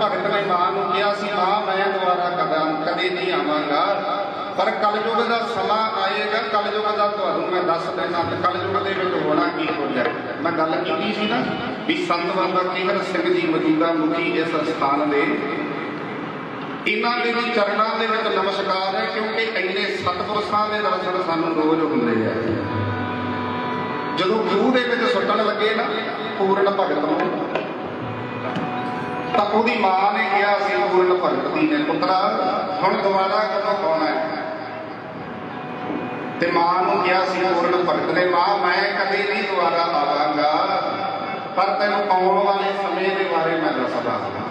ਭਗਤ ਨੇ ਮਾਂ ਨੂੰ ਕਿਹਾ ਸੀ, ਮਾਂ, ਮੈਂ ਦੁਬਾਰਾ ਕਦਮ ਕਦੇ ਨਹੀਂ ਆਵਾਂਗਾ, ਪਰ ਕਲਯੁਗ ਦਾ ਸਮਾਂ ਆਏਗਾ, ਕਲਯੁਗ ਦਾ ਤੁਹਾਨੂੰ ਮੈਂ ਦੱਸ ਦੇਣਾ ਕਲਯੁਗ ਦੇ ਵਿੱਚ ਹੋਣਾ ਕੀ ਕੁਝ ਮੈਂ ਗੱਲ ਕੀਤੀ ਸੀ ਨਾ ਵੀ ਸੰਤ ਬਾਬਾ ਕੇਹਰ ਸਿੰਘ ਜੀ ਮੌਜੂਦਾ ਮੁਖੀ ਇਸ ਸਥਾਨ ਦੇ। ਇਹਨਾਂ ਦੇ ਵੀ ਚਰਨਾਂ ਦੇ ਵਿੱਚ ਨਮਸਕਾਰ ਹੈ, ਕਿਉਂਕਿ ਇੰਨੇ ਸਤਿਪੁਰਸ਼ਾਂ ਦੇ ਦਰਸ਼ਨ ਸਾਨੂੰ ਰੋਜ਼ ਹੁੰਦੇ ਆ। ਜਦੋਂ ਖੂਹ ਦੇ ਵਿੱਚ ਸੁੱਟਣ ਲੱਗੇ ਨਾ, ਪੂਰਨ ਭਗਤ ਨੂੰ ਤਾਂ ਉਹਦੀ ਮਾਂ ਨੇ ਕਿਹਾ ਸੀ ਪੂਰਨ ਭਗਤ ਨੇ, ਪੁੱਤਰਾ, ਹੁਣ ਦੁਬਾਰਾ ਕਦੋਂ ਆਉਣਾ ਹੈ ਤੇ ਮਾਂ ਨੂੰ ਕਿਹਾ ਸੀ ਪੂਰਨ ਭਗਤ ਨੇ, ਮਾਂ, ਮੈਂ ਕਦੇ ਨਹੀਂ ਦੁਬਾਰਾ ਆਵਾਂਗਾ, ਪਰ ਤੈਨੂੰ ਆਉਣ ਵਾਲੇ ਸਮੇਂ ਦੇ ਬਾਰੇ ਮੈਂ ਦੱਸਦਾ ਹਾਂ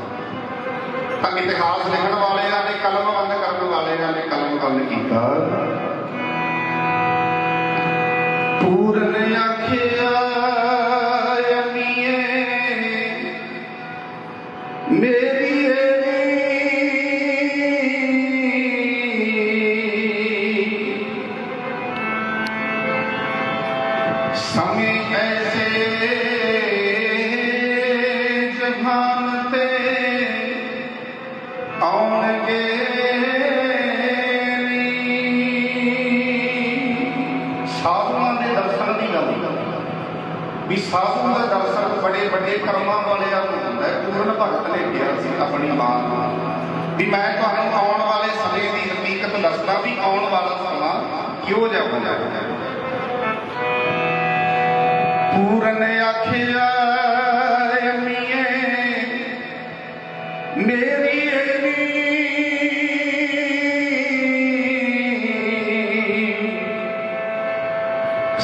ਤਾਂ ਇਤਿਹਾਸ ਲਿਖਣ ਵਾਲਿਆਂ ਨੇ ਕਲਮ ਬੰਦ ਕਰਨ ਵਾਲਿਆਂ ਨੇ ਕਲਮ ਬੰਦ ਕੀਤਾ। ਪੂਰਨ ਆਖਿਆ ਵੀ ਸਾਧੂ ਦਾ ਦਰਸ਼ਨ ਬੜੇ ਵੱਡੇ ਕਰਮਾਂ ਵਾਲਿਆਂ ਨੂੰ ਹੁੰਦਾ ਪੂਰਨ ਭਗਤ ਨੇ ਕਿਹਾ ਸੀ ਆਪਣੀ ਮਾਂ ਨੂੰ। ਵੀ ਮੈਂ ਤੁਹਾਨੂੰ ਆਉਣ ਵਾਲੇ ਸਮੇਂ ਦੀ ਹਕੀਕਤ ਦੱਸਦਾ ਵੀ ਆਉਣ ਵਾਲਾ ਸਮਾਂ ਕਿਉਂ ਜਿਹਾ ਪੂਰਨ ਆਖਿਆ ਅਮੀਏ, ਮੇਰੀ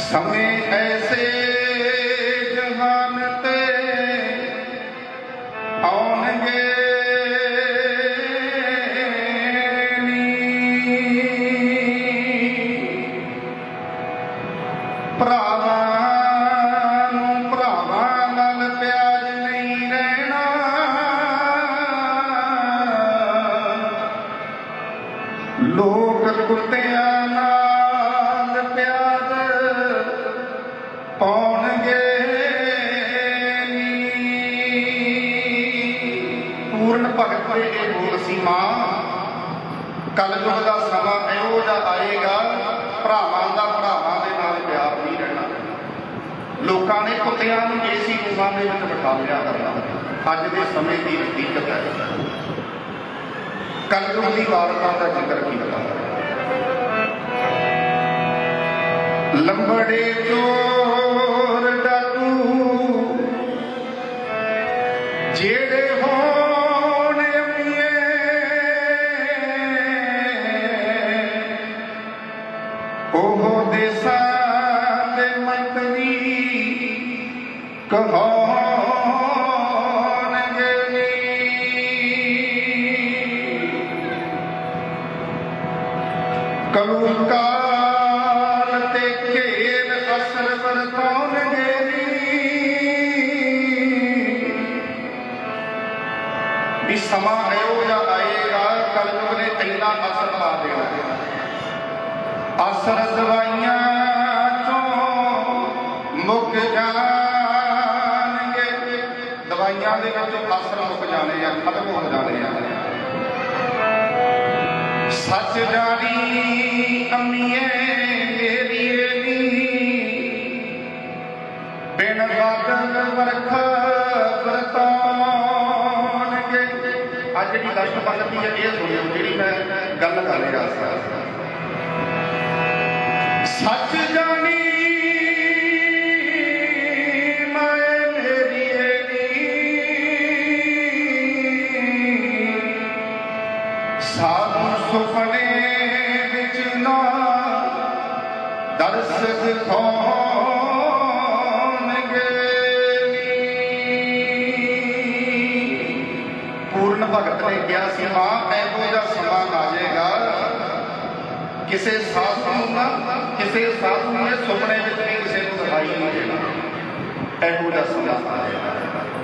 ਸਮੇਂ ਐਸੇ ਪੂਰਨ ਬੋਲ ਸੀ ਮਾਂ। ਕਲਯੁਗ ਦਾ ਸਮਾਂ ਇਹੋ ਜਿਹਾ ਆਏਗਾ, ਭਰਾਵਾਂ ਦਾ ਭਰਾਵਾਂ ਦੇ ਨਾਲ ਪਿਆਰ ਨਹੀਂ ਰਹਿਣਾ। ਲੋਕਾਂ ਨੇ ਕੁੱਤਿਆਂ ਨੂੰ ਏਸੀ ਰੂਮਾਂ ਦੇ ਵਿੱਚ ਬਿਠਾ ਲਿਆ ਕਰਨਾ। ਅੱਜ ਦੇ ਸਮੇਂ ਦੀ ਹਕੀਕਤ ਹੈ। ਕਲਯੁਗ ਦੀ ਵਾਰਤਾ ਦਾ ਜ਼ਿਕਰ ਕੀਤਾ ਲੰਬੜੇ ਚੋਰ ਡਾਕੂ, ਜਿਹੜੇ ਹੋਣ ਉਹ ਦੇਸਾ ਦੇ ਮੰਤਰੀ ਕਹਾਣਗੇ ਨੀ। ਤੇ ਘੇਰ ਅਸਰ ਵਰਤਾਉਣਗੇ ਨੀ। ਵੀ ਸਮਾਂ ਇਹੋ ਜਿਹਾ ਆਏਗਾ, ਕਲਯੁਗ ਨੇ ਇੰਨਾ ਅਸਰ ਪਾ ਦੇਣਾ। ਅਸਰ ਦਵਾਈਆਂ ਚੋਂ ਮੁੱਕ ਜਾਣਗੇ। ਦਵਾਈਆਂ ਦੇ ਵਿੱਚੋਂ ਅਸਰ ਮੁੱਕ ਜਾਣੇ ਆ, ਖਤਮ ਹੋ ਜਾਣੇ ਆ। ਸੱਚ ਜਾਣੀ ਅੰਮੀਏ ਮੇਰੀ ਨੀ ਬਿਨ ਬਾਦਲ ਵਰਖਾ ਵਰਤਾਉਣਗੇ। ਅੱਜ ਜਿਹੜੀ ਦਸ਼ਟ ਪੰਗਤੀ ਹੈ, ਇਹ ਸੁਣਿਓ ਜਿਹੜੀ ਮੈਂ ਗੱਲ ਕਰ ਰਿਹਾ ਸੀ। ਸੱਚ ਜਾਣੀ ਮੈਂ ਮੇਰੀ ਏਨੀ ਸਾਧੂ ਸੁਪਨੇ ਵਿੱਚ ਨਾ ਦਰਸ ਦਿਖਾਉਣਗੇ ਨੀ। ਪੂਰਨ ਭਗਤ ਨੇ ਕਿਹਾ ਸੀ ਮਾਂ ਇਹੋ ਜਿਹਾ ਸਮਾਂ ਆ ਜਾਏਗਾ ਕਿਸੇ ਸਾਧੂ ਨੂੰ ਨਾ ਕਿਸੇ ਸਾਧੂ ਨੇ ਸੁਪਨੇ ਵਿੱਚ ਵੀ ਕਿਸੇ ਨੂੰ ਦਿਖਾਈ ਨਹੀਂ ਦੇਣਾ। ਇਹੋ ਜਿਹਾ ਸਮਾਂ ਆ ਜਾਏਗਾ